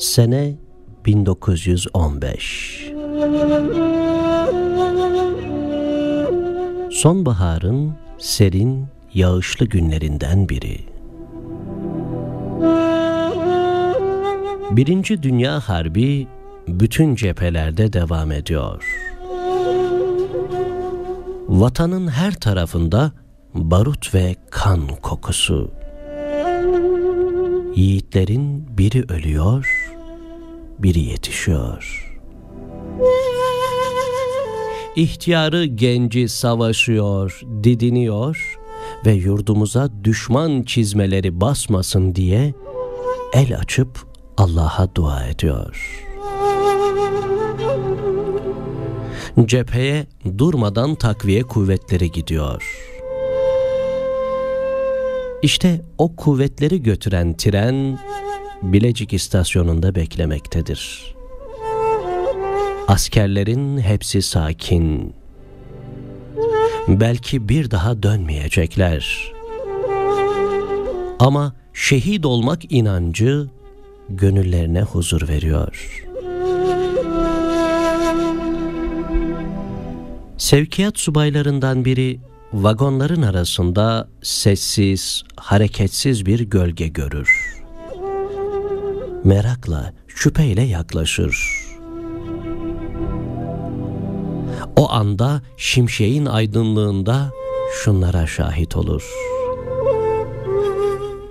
Sene 1915 Sonbaharın serin, yağışlı günlerinden biri. Birinci Dünya Harbi bütün cephelerde devam ediyor. Vatanın her tarafında barut ve kan kokusu. Yiğitlerin biri ölüyor, biri yetişiyor. İhtiyarı genci savaşıyor, didiniyor ve yurdumuza düşman çizmeleri basmasın diye el açıp Allah'a dua ediyor. Cepheye durmadan takviye kuvvetleri gidiyor. İşte o kuvvetleri götüren tren Bilecik istasyonunda beklemektedir. Askerlerin hepsi sakin. Belki bir daha dönmeyecekler. Ama şehit olmak inancı gönüllerine huzur veriyor. Sevkiyat subaylarından biri vagonların arasında sessiz, hareketsiz bir gölge görür. Merakla, şüpheyle yaklaşır. O anda şimşeğin aydınlığında şunlara şahit olur.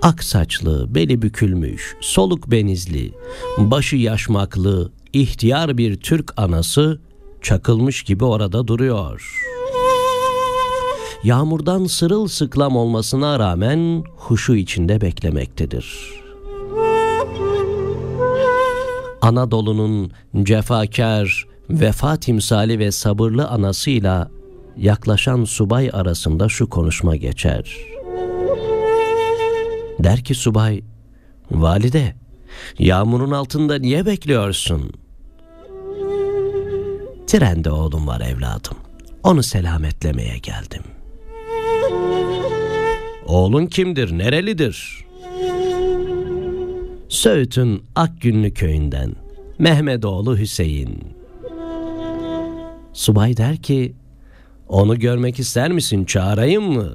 Ak saçlı, beli bükülmüş, soluk benizli, başı yaşmaklı, ihtiyar bir Türk anası çakılmış gibi orada duruyor. Yağmurdan sırılsıklam olmasına rağmen huşu içinde beklemektedir. Anadolu'nun cefakar, vefa timsali ve sabırlı anasıyla yaklaşan subay arasında şu konuşma geçer. Der ki subay, valide, yağmurun altında niye bekliyorsun? Trende oğlum var evladım. Onu selametlemeye geldim. Oğlun kimdir, nerelidir? Söğüt'ün Akgünlü köyünden Mehmetoğlu Hüseyin. Subay der ki, onu görmek ister misin, çağırayım mı?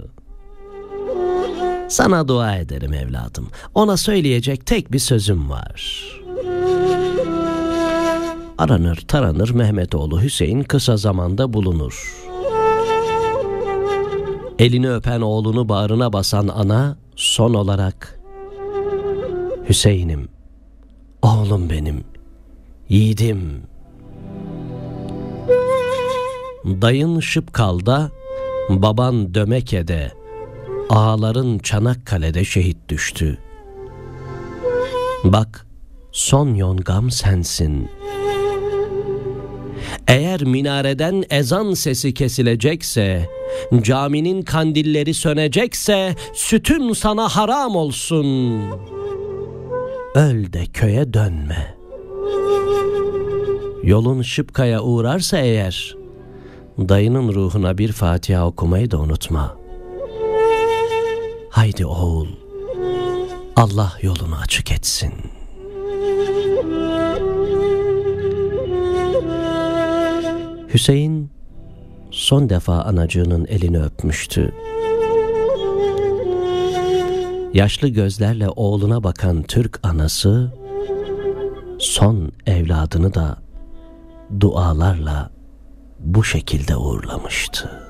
Sana dua ederim evladım. Ona söyleyecek tek bir sözüm var. Aranır taranır Mehmetoğlu Hüseyin kısa zamanda bulunur. Elini öpen oğlunu bağrına basan ana son olarak Hüseyin'im, oğlum benim, yiğidim. Dayın Şıpkal'da, baban Dömeke'de, ağaların Çanakkale'de şehit düştü. Bak, son yongam sensin. Eğer minareden ezan sesi kesilecekse, caminin kandilleri sönecekse, sütün sana haram olsun. Öl de köye dönme. Yolun Şıpka'ya uğrarsa eğer, dayının ruhuna bir Fatiha okumayı da unutma. Haydi oğul, Allah yolunu açık etsin. Hüseyin son defa anacığının elini öpmüştü. Yaşlı gözlerle oğluna bakan Türk anası son evladını da dualarla bu şekilde uğurlamıştı.